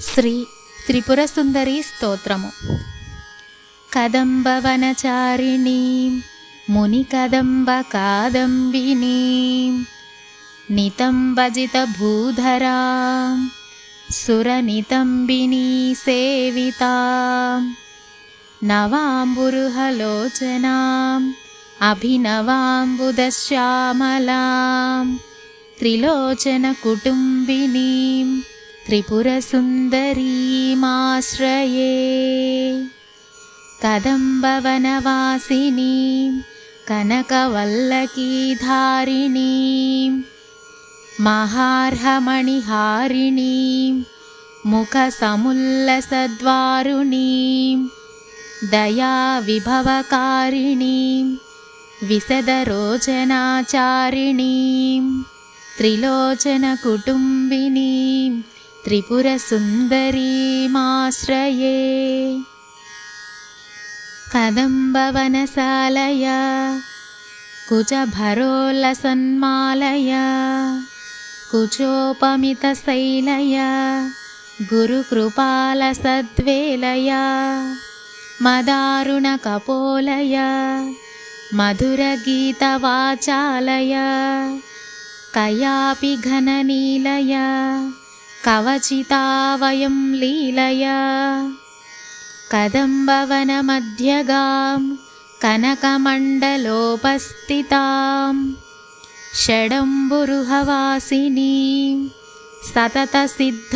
శ్రీ త్రిపుర సుందరి స్తోత్రము. కదంబవనచారిణీం ముని కదంబ కాదంబినీం నితంబజిత భూధరాం సురనితంబినీ సేవితాం నవాంబురుహలోచనాం అభినవాంబుదశ్యామలాం త్రిలోచన त्रिपुरसुन्दरीमाश्रये कदम्बवनवासिनीं कनकवल्लकीधारिणीं महार्हमणिहारिणीं मुखसमुल्लसद्वारुणीं दयाविभवकारिणीं विशदरोचनाचारिणीं त्रिलोचनकुटुम्बिनीं त्रिपुरसुन्दरीमाश्रये कदम्बवनसालया कुचभरोल्लसन्मालया कुचोपमितशैलया गुरुकृपालसद्वेलया मदारुणकपोलया मधुरगीतवाचालया कयापि घननीलया कवचिता वयं लीलया कदम्बवनमध्यगां कनकमण्डलोपस्थितां षडम्बुरुहवासिनीं सततसिद्धसौदामिनीं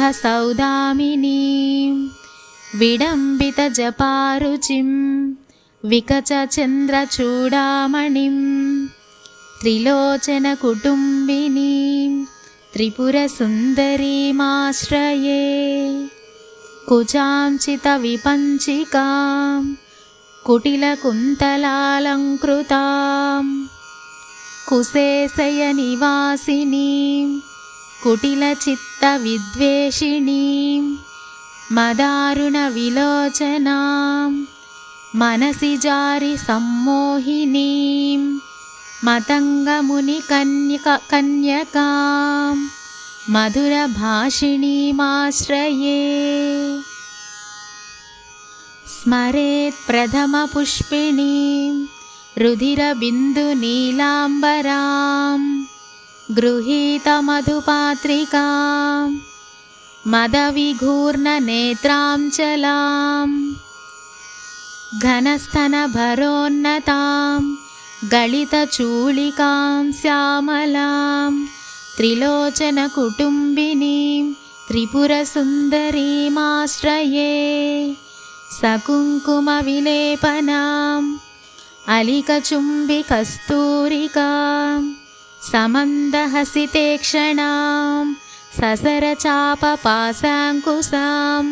विडम्बितजपारुचिं विकचचन्द्रचूडामणिं त्रिलोचनकुटुम्बिनीं त्रिपुरसुन्दरीमाश्रये कुचाञ्चितविपञ्चिकां कुटिलकुन्तलालङ्कृतां कुशेशयनिवासिनीं कुटिलचित्तविद्वेषिणीं मदारुणविलोचनां मनसि जारि सम्मोहिनीं मतङ्गमुनिकन्यक कन्यकां मधुरभाषिणीमाश्रये स्मरेत् प्रथमपुष्पिणीं रुधिरबिन्दुनीलाम्बरां गृहीतमधुपात्रिकां मदविघूर्णनेत्रां चलां घनस्तनभरोन्नतां गलितचूलिकां श्यामलां त्रिलोचनकुटुम्बिनीं त्रिपुरसुन्दरीमाश्रये सकुङ्कुमविलेपनाम् अलिकचुम्बिकस्तूरिकां समन्दहसितेक्षणां ससरचापपाशाङ्कुशाम्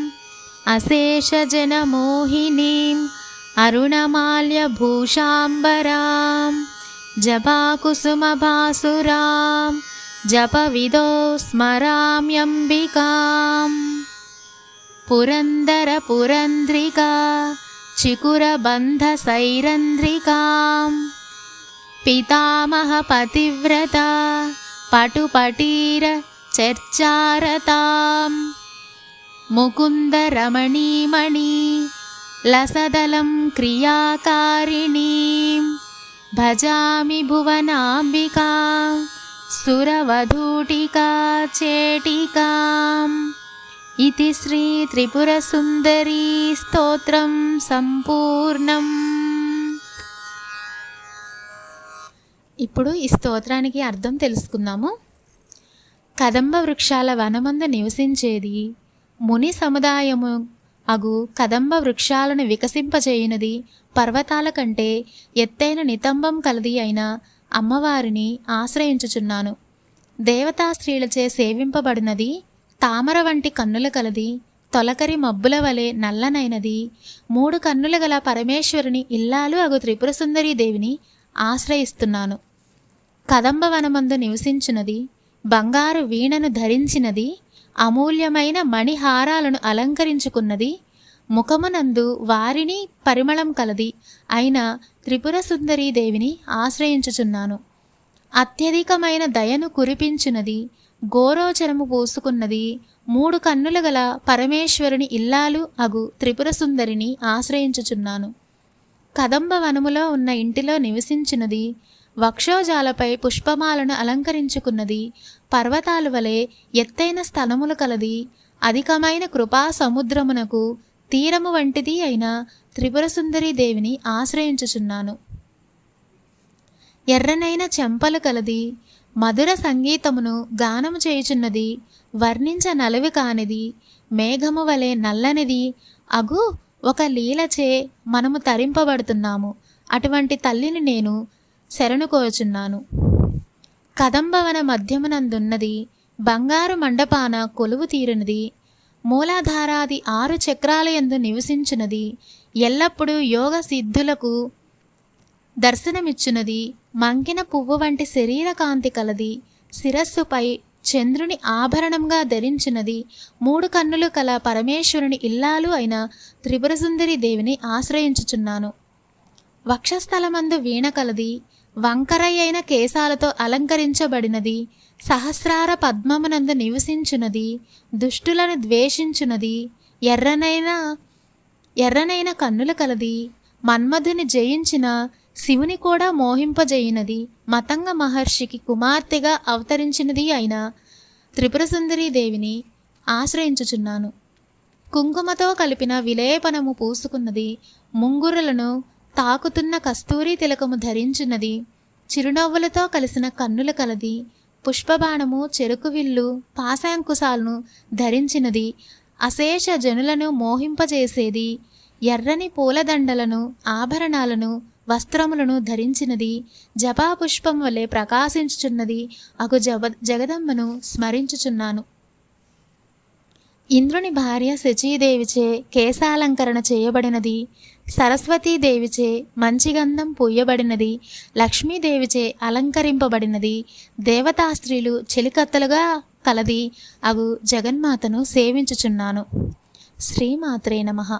अशेषजनमोहिनीम् अरुणमाल्यभूषाम्बरां जपाकुसुमभासुरां जपविदो स्मराम्यम्बिकाम् पुरन्दरपुरन्द्रिका चिकुरबन्धसैरन्ध्रिकां पितामहपतिव्रता पटुपटीरचर्चारतां मुकुन्दरमणीमणि लसदलं क्रियाकारिणीं भजामि भुवनाम्बिकां सुरवधूटिका चेटिकाम् इति శ్రీ త్రిపుర సుందరీ స్తోత్రం సంపూర్ణం ఇప్పుడు ఈ స్తోత్రానికి అర్థం తెలుసుకుందాము కదంబ వృక్షాల వనమందు నివసించేది ముని సముదాయము అగు కదంబ వృక్షాలను వికసింపచేయునది పర్వతాల కంటే ఎత్తైన నితంబం కలది అయిన అమ్మవారిని ఆశ్రయించుచున్నాను. దేవతా స్త్రీలచే సేవింపబడినది తామర వంటి కన్నుల కలది తొలకరి మబ్బుల వలె నల్లనైనది మూడు కన్నుల గల పరమేశ్వరుని ఇల్లాలు అగు త్రిపుర దేవిని ఆశ్రయిస్తున్నాను. కదంబవనమందు నివసించినది బంగారు వీణను ధరించినది అమూల్యమైన మణిహారాలను అలంకరించుకున్నది. ముఖమునందు వారిని పరిమళం కలది. అయిన త్రిపుర దేవిని ఆశ్రయించుచున్నాను. అత్యధికమైన దయను కురిపించినది గోరోచనము పూసుకున్నది మూడు కన్నులు గల పరమేశ్వరుని ఇల్లాలు అగు త్రిపుర సుందరిని ఆశ్రయించుచున్నాను. కదంబ వనములో ఉన్న ఇంటిలో నివసించినది వక్షోజాలపై పుష్పమాలను అలంకరించుకున్నది. పర్వతాలు వలె ఎత్తైన స్థలములు కలది. అధికమైన కృపా సముద్రమునకు తీరము వంటిది అయిన త్రిపుర సుందరి దేవిని ఆశ్రయించుచున్నాను. ఎర్రనైన చెంపలు కలది. మధుర సంగీతమును గానము చేయుచున్నది. వర్ణించ నలవి కానిది. మేఘము వలె నల్లనిది. అగు ఒక లీలచే మనము తరింపబడుతున్నాము. అటువంటి తల్లిని నేను శరణు కోరుచున్నాను. కదంబవన మధ్యమునందున్నది బంగారు మండపాన కొలువు తీరినది మూలాధారాది ఆరు చక్రాలయందు నివసించినది ఎల్లప్పుడూ యోగ సిద్ధులకు దర్శనమిచ్చునది మంకిన పువ్వు వంటి శరీర కాంతి కలది శిరస్సుపై చంద్రుని ఆభరణంగా ధరించినది మూడు కన్నులు కల పరమేశ్వరుని ఇల్లాలు అయిన త్రిపురసుందరి దేవిని ఆశ్రయించుచున్నాను. వక్షస్థలమందు వీణ కలది వంకరయ్యైన కేశాలతో అలంకరించబడినది సహస్రార పద్మమునందు నివసించునది దుష్టులను ద్వేషించునది ఎర్రనైన ఎర్రనైన కన్నుల కలది మన్మధుని జయించిన శివుని కూడా మోహింపజేయినది మతంగ మహర్షికి కుమార్తెగా అవతరించినది అయిన త్రిపురసుందరీ దేవిని ఆశ్రయించుచున్నాను. కుంకుమతో కలిపిన విలేపనము పూసుకున్నది ముంగురులను తాకుతున్న కస్తూరి తిలకము ధరించున్నది. చిరునవ్వులతో కలిసిన కన్నుల కలది. పుష్పబాణము చెరుకు విల్లు పాశాంకుశాలను ధరించినది. అశేష జనులను మోహింపజేసేది. ఎర్రని పూలదండలను ఆభరణాలను వస్త్రములను ధరించినది. జపాపుష్పం వలె ప్రకాశించుచున్నది. అగు జగ జగదమ్మను స్మరించుచున్నాను. ఇంద్రుని భార్య శచీదేవిచే కేశాలంకరణ చేయబడినది. సరస్వతీదేవిచే మంచిగంధం పూయబడినది లక్ష్మీదేవిచే అలంకరింపబడినది దేవతాస్త్రీలు చెలికత్తలుగా కలది అగు జగన్మాతను సేవించుచున్నాను. శ్రీమాత్రే నమః.